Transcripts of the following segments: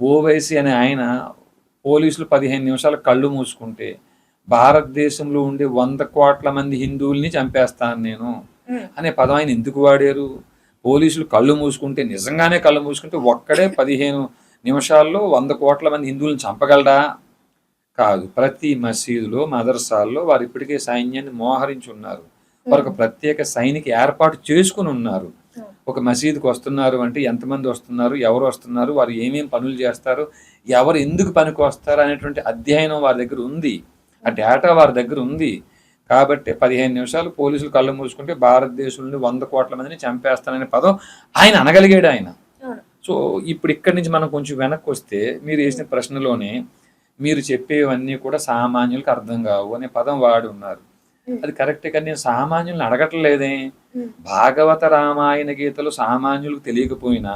ఓవైసీ అనే ఆయన పోలీసులు పదిహేను నిమిషాలు కళ్ళు మూసుకుంటే భారతదేశంలో ఉండే వంద కోట్ల మంది హిందువుల్ని చంపేస్తాను నేను అనే పదం ఆయన ఎందుకు వాడారు? పోలీసులు కళ్ళు మూసుకుంటే నిజంగానే కళ్ళు మూసుకుంటే ఒక్కడే పదిహేను నిమిషాల్లో వంద కోట్ల మంది హిందువులను చంపగలడా? కాదు ప్రతి మసీదులో మదర్సాల్లో వారు ఇప్పటికే సైన్యాన్ని మోహరించి ఉన్నారు వారు ఒక ప్రత్యేక సైనిక ఏర్పాటు చేసుకుని ఉన్నారు. ఒక మసీదుకి వస్తున్నారు అంటే ఎంతమంది వస్తున్నారు ఎవరు వస్తున్నారు వారు ఏమేం పనులు చేస్తారు ఎవరు ఎందుకు పనికి వస్తారు అనేటువంటి అధ్యయనం వారి దగ్గర ఉంది. ఆ డేటా వారి దగ్గర ఉంది. కాబట్టి పదిహేను నిమిషాలు పోలీసులు కళ్ళు మూసుకుంటే భారతదేశంలో వంద కోట్ల మందిని చంపేస్తాననే పదం ఆయన అనగలిగాడు ఆయన. సో ఇప్పుడు ఇక్కడి నుంచి మనం కొంచెం వెనక్కి వస్తే మీరు వేసిన ప్రశ్నలోనే మీరు చెప్పేవన్నీ కూడా సామాన్యులకు అర్థం కావు అనే పదం వాడి ఉన్నారు. అది కరెక్టే కానీ నేను సామాన్యులను అడగట్లేదే. భాగవత రామాయణ గీతలు సామాన్యులకు తెలియకపోయినా.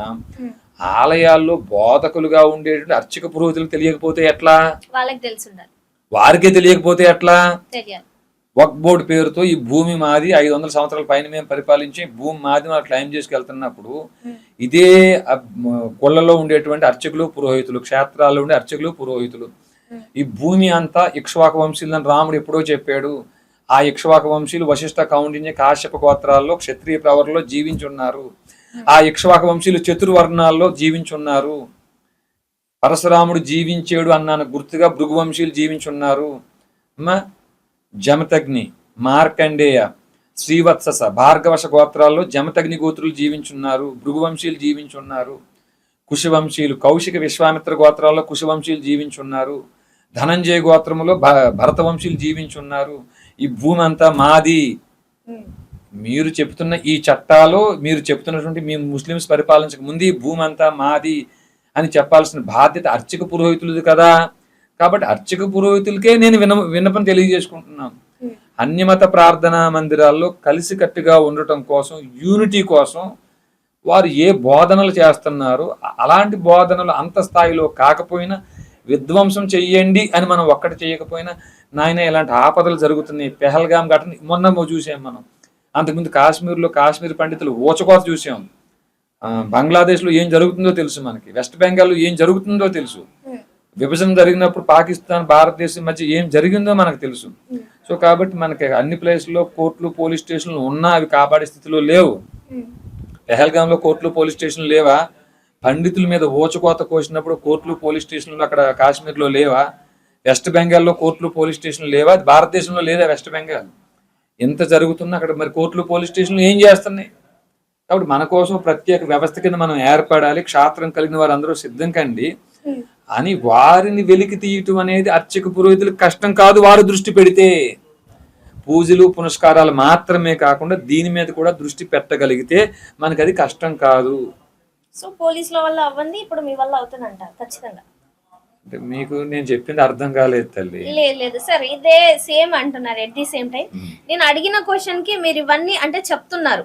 ఆలయాల్లో బోధకులుగా ఉండేటువంటి అర్చక పురోహితులకు తెలియకపోతే ఎట్లా? వాళ్ళకి తెలిసి ఉండాలి. వారికే తెలియకపోతే ఎట్లా? వక్ బోర్డు పేరుతో ఈ భూమి మాది ఐదు వందల సంవత్సరాల పైన మేము పరిపాలించి భూమి మాది మనం క్లైమ్ చేసుకెళ్తున్నప్పుడు ఇదే కొల్లలో ఉండేటువంటి అర్చకులు పురోహితులు క్షేత్రాల్లో ఉండే అర్చకులు పురోహితులు. ఈ భూమి అంతా ఇక్ష్వాక వంశీయులని రాముడు ఎప్పుడో చెప్పాడు. ఆ ఇక్ష్వాక వంశీయులు వశిష్ఠ కౌండిన్య కాశ్యప గోత్రాల్లో క్షత్రియ ప్రవర్లో జీవించున్నారు. ఆ ఇక్ష్వాక వంశీయులు చతుర్వర్ణాల్లో జీవించున్నారు. పరశురాముడు జీవించాడు అన్నాను గుర్తుగా భృగువంశీయులు జీవించున్నారు. అమ్మా జమతగ్ని మార్కండేయ శ్రీవత్సస భార్గవశ గోత్రాల్లో జమతగ్ని గోత్రులు జీవించున్నారు భృగువంశీయులు జీవించున్నారు. కుశవంశీయులు కౌశిక విశ్వామిత్ర గోత్రాల్లో కుశవంశీయులు జీవించున్నారు. ధనంజయ గోత్రములో భ భరతవంశీయులు జీవించున్నారు. ఈ భూమి అంతా మాది మీరు చెప్తున్న ఈ చట్టాలు మీరు చెప్తున్నటువంటి మీ ముస్లిమ్స్ పరిపాలించక ముందు ఈ భూమి అంతా మాది అని చెప్పాల్సిన బాధ్యత అర్చక పురోహితులది కదా. కాబట్టి అర్చక పురోహితులకే నేను విన విన్నపం తెలియజేసుకుంటున్నాను. అన్యమత ప్రార్థనా మందిరాల్లో కలిసికట్టుగా ఉండటం కోసం యూనిటీ కోసం వారు ఏ బోధనలు చేస్తున్నారు అలాంటి బోధనలు అంత స్థాయిలో కాకపోయినా విధ్వంసం చెయ్యండి అని మనం ఒక్కటి చేయకపోయినా నాయన ఇలాంటి ఆపదలు జరుగుతున్నాయి. పెహల్గాం ఘటన మొన్న చూసాం మనం. అంతకుముందు కాశ్మీర్లో కాశ్మీర్ పండితులు ఊచకోత చూసాం. బంగ్లాదేశ్లో ఏం జరుగుతుందో తెలుసు మనకి. వెస్ట్ బెంగాల్లో ఏం జరుగుతుందో తెలుసు. ఉమ్, విభజన జరిగినప్పుడు పాకిస్తాన్ భారతదేశం మధ్య ఏం జరిగిందో మనకు తెలుసు. ఉమ్, సో కాబట్టి మనకి అన్ని ప్లేస్లో కోర్టులు పోలీస్ స్టేషన్లు ఉన్నా అవి కాపాడే స్థితిలో లేవు. ఉమ్, పెహల్గాంలో కోర్టులు పోలీస్ స్టేషన్లు లేవా? పండితుల మీద ఓచుకోత కోసినప్పుడు కోర్టులు పోలీస్ స్టేషన్లు అక్కడ కాశ్మీర్లో లేవా? వెస్ట్ బెంగాల్లో కోర్టులు పోలీస్ స్టేషన్లు లేవా? భారతదేశంలో లేదా వెస్ట్ బెంగాల్? ఎంత జరుగుతున్నా అక్కడ మరి కోర్టులు పోలీస్ స్టేషన్లు ఏం చేస్తున్నాయి? కాబట్టి మన కోసం ప్రత్యేక వ్యవస్థ కింద మనం ఏర్పడాలి క్షాత్రం కలిగిన వారందరూ సిద్ధం కండి. అని వారిని వెలికి తీయటం అనేది అర్చక పురోహితులకు కష్టం కాదు వారు దృష్టి పెడితే. పూజలు పునస్కారాలు మాత్రమే కాకుండా దీని మీద కూడా దృష్టి పెట్టగలిగితే మనకి అది కష్టం కాదు. సో పోలీసుల వల్ల అవ్వంది ఇప్పుడు మీ వల్ల అవుతుంది అంటారు ఖచ్చితంగా. అంటే మీకు నేను చెప్పింది అర్థం కాలేదు తల్లి. లేదు లేదు సార్ ఇదే సేమ్ అంటున్నారు ఎట్ ది సేమ్ టైం నేను అడిగిన క్వశ్చన్కి మీరు ఇవన్నీ అంటే చెప్తున్నారు.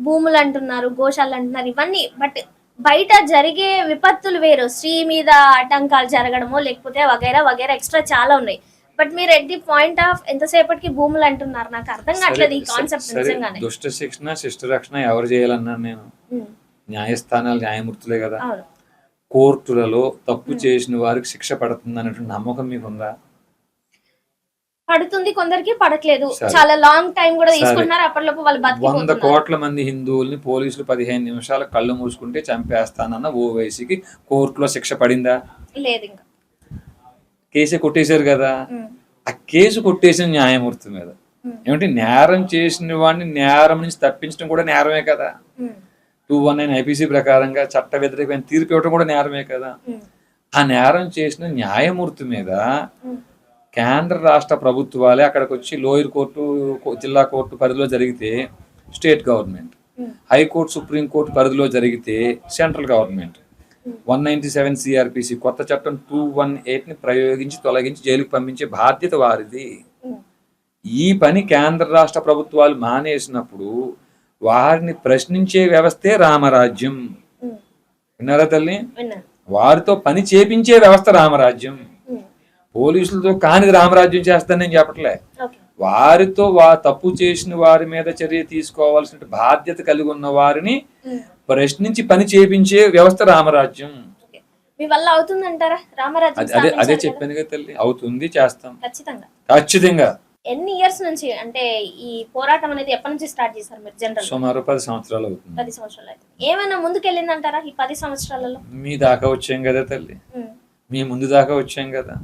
భూములు అంటున్నారు గోశాలు అంటున్నారు ఇవన్నీ బట్ బయట జరిగే విపత్తులు వేరు. స్త్రీ మీద ఆటంకాలు జరగడమో లేకపోతే వగైరా వగైరా ఎక్స్ట్రా చాలా ఉన్నాయి. బట్ మీరు ఎట్ ది పాయింట్ ఆఫ్ ఎంతసేపటికి భూములు అంటున్నారు? నాకు అర్థం కావట్లేదు ఈ కాన్సెప్ట్ నిజంగానే. దుష్ట శిక్షణ శిష్ట రక్షణ ఎవరు చేయాలన్నాను నేను. ఉమ్, న్యాయస్థానాలు న్యాయమూర్తులే కదా. కోర్టులలో తప్పు చేసిన వారికి శిక్ష పడుతుంది అనేటువంటి నమ్మకం మీకు ఉందా పడుతుంది కొందరికి పడట్లేదు. చాలా లాంగ్ టైం కూడా. తీసుకుంటున్నారు అప్పటిలోపు వాళ్ళు వంద కోట్ల మంది హిందువుల్ని పోలీసులు పదిహేను నిమిషాలు కళ్ళు మూసుకుంటే చంపేస్తానన్న ఓవైసీకి కోర్టులో శిక్ష పడిందా? లేదు ఇంకా. కేసే కొట్టేశారు కదా. ఆ కేసు కొట్టేసిన న్యాయమూర్తి మీద. ఏమిటి నేరం చేసిన వాడిని నేరం నుంచి తప్పించడం కూడా నేరమే కదా. టూ వన్ నైన్ ఐపీసీ ప్రకారంగా చట్ట వ్యతిరేకమైన తీర్పు ఇవ్వడం కూడా నేరమే కదా. ఆ నేరం చేసిన న్యాయమూర్తి మీద కేంద్ర రాష్ట్ర ప్రభుత్వాలే అక్కడికి వచ్చి లోయర్ కోర్టు జిల్లా కోర్టు పరిధిలో జరిగితే స్టేట్ గవర్నమెంట్. హైకోర్టు సుప్రీంకోర్టు పరిధిలో జరిగితే central government. One ninety seven CrPC కొత్త చట్టం టూ వన్ ఎయిట్ని ప్రయోగించి తొలగించి జైలుకు పంపించే బాధ్యత వారిది. ఈ పని కేంద్ర రాష్ట్ర ప్రభుత్వాలు మానేసినప్పుడు వారిని ప్రశ్నించే వ్యవస్థే రామరాజ్యం. విన్నారా తల్లి? వారితో పని చేపించే వ్యవస్థ రామరాజ్యం. పోలీసులతో కానిది రామరాజ్యం చేస్తానని నేను చెప్పట్లే. వారితో వా తప్పు చేసిన వారి మీద చర్య తీసుకోవాల్సిన బాధ్యత కలిగి ఉన్న వారిని ప్రశ్నించి పని చేపించే వ్యవస్థ రామరాజ్యం. అదే అదే? చెప్పాను కదా. తల్లి. అవుతుంది చేస్తాం. ఖచ్చితంగా. ఎన్ని ఇయర్స్ నుంచి అంటే ఈ పోరాటం అనేది ఎప్పటి నుంచి స్టార్ట్ చేశారు మీరు జనరల్ సుమారు పది సంవత్సరాలు అవుతుంది. పది సంవత్సరాలు అయితే. ఏమైనా ముందుకెళ్ళిందంటారా ఈ పది సంవత్సరాలలో? మీ దాకా వచ్చాం కదా తల్లి. మీ ముందు దాకా వచ్చాం కదా.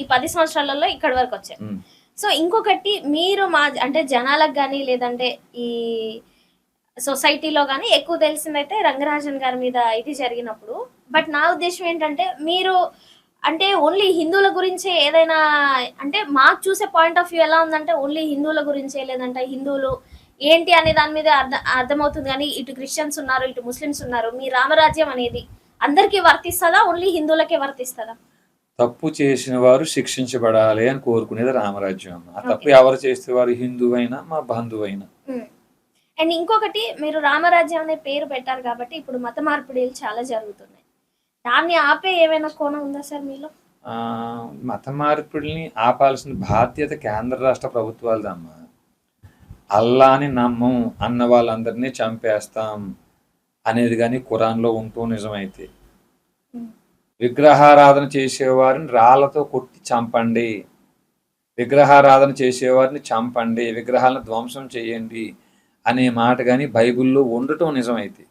ఈ పది సంవత్సరాలలో ఇక్కడి వరకు వచ్చారు. సో ఇంకొకటి మీరు మా అంటే జనాలకు కానీ లేదంటే ఈ సొసైటీలో కానీ ఎక్కువ తెలిసిందైతే రంగరాజన్ గారి మీద ఇది జరిగినప్పుడు. బట్ నా ఉద్దేశం ఏంటంటే మీరు అంటే ఓన్లీ హిందువుల గురించే ఏదైనా అంటే మాకు చూసే పాయింట్ ఆఫ్ వ్యూ ఎలా ఉందంటే ఓన్లీ హిందువుల గురించే లేదంటే హిందువులు ఏంటి అనే దాని మీద అర్థం అర్థమవుతుంది కానీ ఇటు క్రిస్టియన్స్ ఉన్నారు ఇటు ముస్లిమ్స్ ఉన్నారు మీ రామరాజ్యం అనేది అందరికీ వర్తిస్తుందా? ఓన్లీ హిందువులకే వర్తిస్తుందా? తప్పు చేసిన వారు శిక్షించబడాలి అని కోరుకునేది రామరాజ్యం అమ్మ. ఆ తప్పు ఎవరు చేస్తే వారు హిందువైనా మా బంధువైనా. అండ్ ఇంకొకటి మీరు రామరాజ్యం అనే పేరు పెట్టారు కాబట్టి ఇప్పుడు మత మార్పిడిలు చాలా జరుగుతున్నాయి. దాన్ని ఆపే ఏమైనా కోణం ఉందా సార్ మీలో? మత మార్పిడిని ఆపాల్సిన బాధ్యత కేంద్ర రాష్ట్ర ప్రభుత్వాలదమ్మా. అల్లాని నమ్మం అన్న వాళ్ళందరినీ చంపేస్తాం అనేది కానీ ఖురాన్లో ఉంటూ నిజమైతే. విగ్రహారాధన చేసేవారిని రాళ్ళతో కొట్టి చంపండి. విగ్రహారాధన చేసేవారిని చంపండి. విగ్రహాలను ధ్వంసం చేయండి అనే మాట కానీ బైబిల్లో ఉండటం నిజమైతే.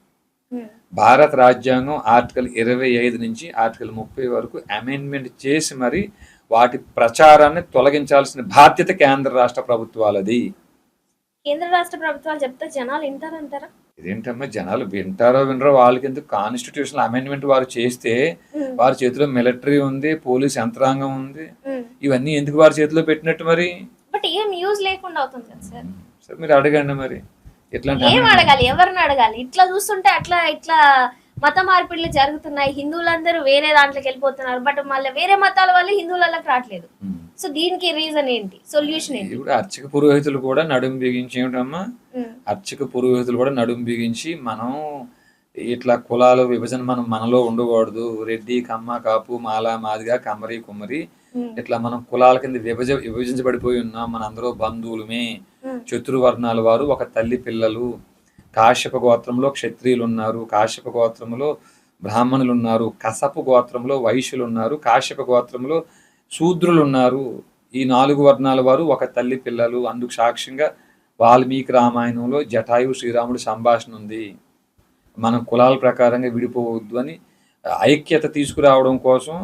భారత రాజ్యాంగం ఆర్టికల్ ఇరవై ఐదు నుంచి ఆర్టికల్ ముప్పై వరకు అమెండ్మెంట్ చేసి మరి వాటి ప్రచారాన్ని తొలగించాల్సిన బాధ్యత కేంద్ర రాష్ట్ర ప్రభుత్వాలది. కేంద్ర రాష్ట్ర ప్రభుత్వాలు చెప్తే జనాలు వింటారంటారా ఇదేంటమ్మా జనాలు వింటారో వినరో వాళ్ళకి ఎందుకు కాన్స్టిట్యూషన్ అమెండ్మెంట్ వారు చేస్తే. వారి చేతిలో మిలిటరీ ఉంది పోలీస్ యంత్రాంగం ఉంది. ఇవన్నీ ఎందుకు వారి చేతిలో పెట్టినట్టు మరి? బట్ ఏం యూజ్ లేకుండా అవుతుంది కదా సార్. సరే మీరు అడగండి మరి. ఏం అడగాలి? ఎవరిని అడగాలి? ఇట్లా చూస్తుంటే అట్లా ఇట్లా మత మార్పిడులు జరుగుతున్నాయి. హిందువులందరూ వేరే దాంట్లోకి వెళ్ళిపోతున్నారు. బట్ మళ్ళీ వేరే మతాల వల్ల హిందువులకి రావట్లేదు. సో దీనికి రీజన్ ఏంటి? సొల్యూషన్ ఏంటి? ఇప్పుడు అర్చక పురోహితులు కూడా నడుం బిగించి ఏమిటమ్మా. అర్చక పురోహితులు కూడా నడుం బిగించి మనం ఇట్లా కులాల విభజన మనం మనలో ఉండకూడదు. రెడ్డి కమ్మ కాపు మాల మాదిగా కమ్మరి కుమ్మరి. ఇట్లా మనం కులాల కింద విభజ విభజించబడిపోయి ఉన్నాం. మన అందరూ బంధువులమే. చతుర్వర్ణాల వారు ఒక తల్లి పిల్లలు. కాశ్యప గోత్రంలో క్షత్రియులు ఉన్నారు కాశ్యప గోత్రంలో బ్రాహ్మణులు ఉన్నారు కసపు గోత్రంలో వైశ్యులు ఉన్నారు కాశ్యప గోత్రంలో శూద్రులు ఉన్నారు ఈ నాలుగు వర్ణాల వారు ఒక తల్లి పిల్లలు. అందుకు సాక్ష్యంగా వాల్మీకి రామాయణంలో జటాయు శ్రీరాముడు సంభాషణ ఉంది. మనం కులాల ప్రకారంగా విడిపోవద్దు అని ఐక్యత తీసుకురావడం కోసం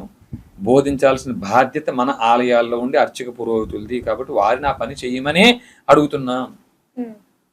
బోధించాల్సిన బాధ్యత మన ఆలయాల్లో ఉండి అర్చక పురోహితులది కాబట్టి వారిని ఆ పని చేయమనే అడుగుతున్నాం.